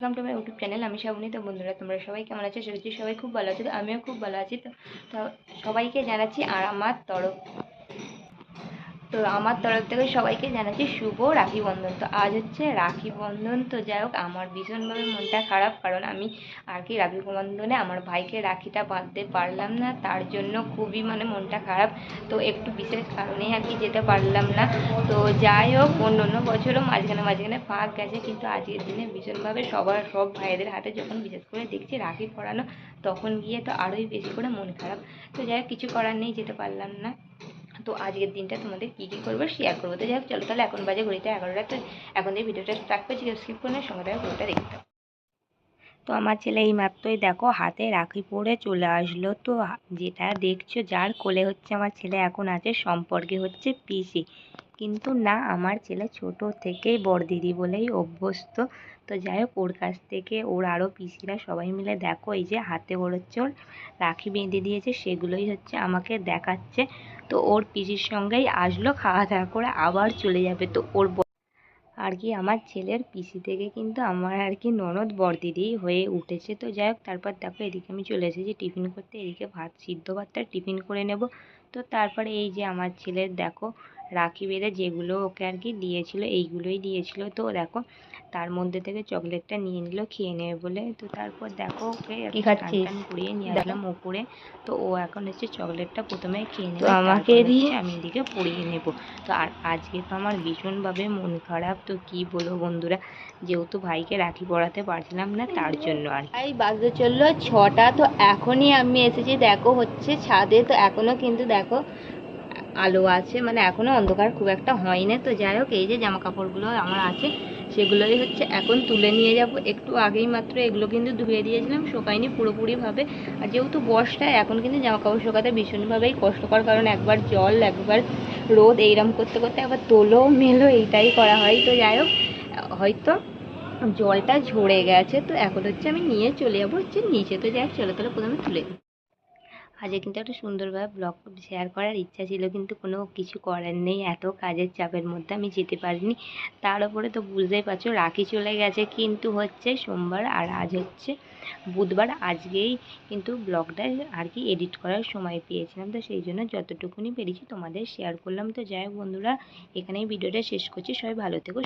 Welcome YouTube channel আমি শ্রাবণী তো বন্ধুরা, তোমরা সবাই কেমন আছো? সবাই খুব ভালো আছো। আমিও খুব ভালো আছি। তো সবাইকে জানাচ্ছি আর আমার তরফ তো আমার তরফ থেকে সবাইকে জানাচ্ছি শুভ রাখি বন্ধন। তো আজ হচ্ছে রাখি বন্ধন, তো যাই হোক, আমার ভীষণভাবে মনটা খারাপ, কারণ আমি আর কি রাখি বন্ধনে আমার ভাইকে রাখিটা বাঁধতে পারলাম না, তার জন্য খুবই মানে মনটা খারাপ। তো একটু বিশেষ কারণেই আর কি যেতে পারলাম না। তো যাই হোক অন্য অন্য বছরও মাঝখানে মাঝখানে ফাঁক গেছে, কিন্তু আজকের দিনে ভীষণভাবে সবার, সব ভাইদের হাতে যখন বিশেষ করে দেখছি রাখি পরানো, তখন গিয়ে তো আরোই বেশি করে মন খারাপ। তো যাই হোক, কিছু করার নেই, যেতে পারলাম না। তো আজকের দিনটা তোমাদের কী কী করব শেয়ার করব তো যাই হোক, চলো তাহলে এখন বাজে ঘড়িতে এগারোটা, তো এখন এই ভিডিওটা স্টার্ট করছি স্কিপ করে সঙ্গে দেখা ভিডিওটা দেখতে। তো আমার ছেলে এই মাত্রই দেখো হাতে রাখি পরে চলে আসলো, তো যেটা দেখছ, যার কোলে হচ্ছে আমার ছেলে, এখন আছে সম্পর্কে হচ্ছে পিসি কিন্তু না, আমার ছেলে ছোট থেকেই বড়দিদি বলেই অভ্যস্ত। তো যাই হোক, ওর কাছ থেকে ওর আরও পিসিরা সবাই মিলে দেখো, এই যে হাতে ওর চোর রাখি বেঁধে দিয়েছে, সেগুলোই হচ্ছে আমাকে দেখাচ্ছে। তো ওর পিসির সঙ্গেই আসলো, খাওয়া দাওয়া করে আবার চলে যাবে। তো ওর আর কি, আমার ছেলের পিসি থেকে কিন্তু আমার আর কি ননদ বড়দিদি হয়ে উঠেছে। তো যাই হোক, তারপর দেখো, এদিকে আমি চলে এসেছি টিফিন করতে। এদিকে ভাত, সিদ্ধ ভাতটা টিফিন করে নেব। তো তারপরে এই যে আমার ছেলের, দেখো রাখি বেঁধে যেগুলো ওকে আর কি দিয়েছিল এইগুলোই দিয়েছিল। তো দেখো তার মধ্যে থেকে চকলেটটা নিয়ে নিল খেয়ে নেবে বলে। তো তারপর দেখো ওকে ঘুরিয়ে নিয়ে আসলাম উপরে তো ও এখন হচ্ছে চকলেটটা প্রথমে খেয়ে নেবে আমাকে দিয়ে- আমি এদিকে পড়িয়ে নেব। তো আর আজকে তো আমার ভীষণভাবে মন খারাপ তো কি বলব বন্ধুরা? যেহেতু ভাইকে রাখি পরাতে পারছিলাম না তার জন্য আর কি। এই বাজতে চলল ছটা তো এখনই আমি এসেছি দেখো হচ্ছে ছাদে তো এখনও কিন্তু দেখো আলো আছে মানে এখনও অন্ধকার খুব একটা হয়নি। তো যাই হোক, এই যে জামা কাপড়গুলো আমার আছে, সেগুলোই হচ্ছে এখন তুলে নিয়ে যাব। একটু আগেই মাত্র এগুলো কিন্তু ধুয়ে দিয়েছিলাম, শোকায়নি পুরোপুরিভাবে। আর যেহেতু বর্ষা এখন কিন্তু জামা কাপড় শোকাতে ভীষণভাবেই কষ্টকর, কারণ একবার জল, একবার রোদ এইরকম করতে করতে একবার তোলো, মেলো, এইটাই করা হয়। তো যাই হোক, হয়তো জলটা ঝরে গেছে, তো এখন হচ্ছে আমি নিয়ে চলে যাব, হচ্ছে নিচে। তো যাই চলো তাহলে প্রথমে তুলে আজকে কিন্তু একটা সুন্দরভাবে ব্লগ শেয়ার করার ইচ্ছা ছিল, কিন্তু কোনো কিছু করার নেই। এত কাজের চাপের মধ্যে আমি যেতে পারিনি। তার উপরে তো বুঝতেই পারছ, রাখি চলে গেছে, কিন্তু হচ্ছে সোমবার আর আজ হচ্ছে বুধবার। আজকেই কিন্তু ব্লগটা আর কি এডিট করার সময় পেয়েছিলাম, তো সেই জন্য যতটুকুনি পেরেছি তোমাদের শেয়ার করলাম। তো যাই বন্ধুরা, এখানেই ভিডিওটা শেষ করছি। সবাই ভালো থেকো